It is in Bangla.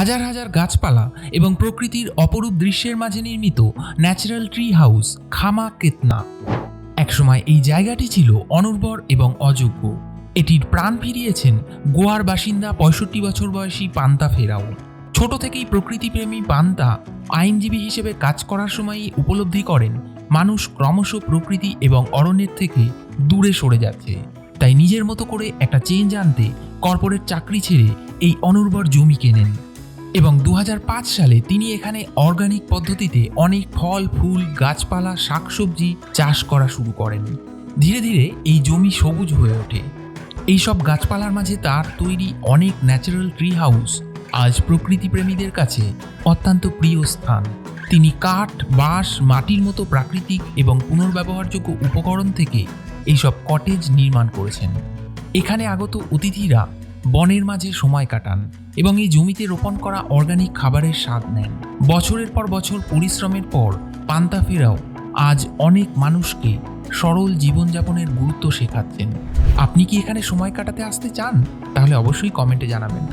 হাজার হাজার গাছপালা এবং প্রকৃতির অপরূপ দৃশ্যের মাঝে নির্মিত ন্যাচারাল ট্রি হাউস খামা কেতনা। একসময় এই জায়গাটি ছিল অনুর্বর এবং অযোগ্য। এটির প্রাণ ফিরিয়েছেন গোয়ার বাসিন্দা পঁয়ষট্টি বছর বয়সী পান্তা ফেরাও। ছোট থেকেই প্রকৃতিপ্রেমী পান্তা আইনজীবী হিসেবে কাজ করার সময়ই উপলব্ধি করেন, মানুষ ক্রমশ প্রকৃতি এবং অরণ্যের থেকে দূরে সরে যাচ্ছে। তাই নিজের মতো করে একটা চেঞ্জ আনতে কর্পোরেট চাকরি ছেড়ে এই অনুর্বর জমি কেনেন। এবং দু হাজার পাঁচ সালে তিনি এখানে অর্গানিক পদ্ধতিতে অনেক ফল, ফুল, গাছপালা, শাকসবজি চাষ করা শুরু করেন। ধীরে ধীরে এই জমি সবুজ হয়ে ওঠে। এইসব গাছপালার মাঝে তার তৈরি অনেক ন্যাচারাল ট্রি হাউস আজ প্রকৃতিপ্রেমীদের কাছে অত্যন্ত প্রিয় স্থান। তিনি কাঠ, বাঁশ, মাটির মতো প্রাকৃতিক এবং পুনর্ব্যবহারযোগ্য উপকরণ থেকে এইসব কটেজ নির্মাণ করেছেন। এখানে আগত অতিথিরা বনের মাঝে সময় কাটান এবং এই জমিতে রোপণ করা অর্গানিক খাবারের স্বাদ নেন। বছরের পর বছর পরিশ্রমের পর পান্তা ফেরাও আজ অনেক মানুষকে সরল জীবনযাপনের গুরুত্ব শেখাচ্ছেন। আপনি কি এখানে সময় কাটাতে আসতে চান? তাহলে অবশ্যই কমেন্টে জানাবেন।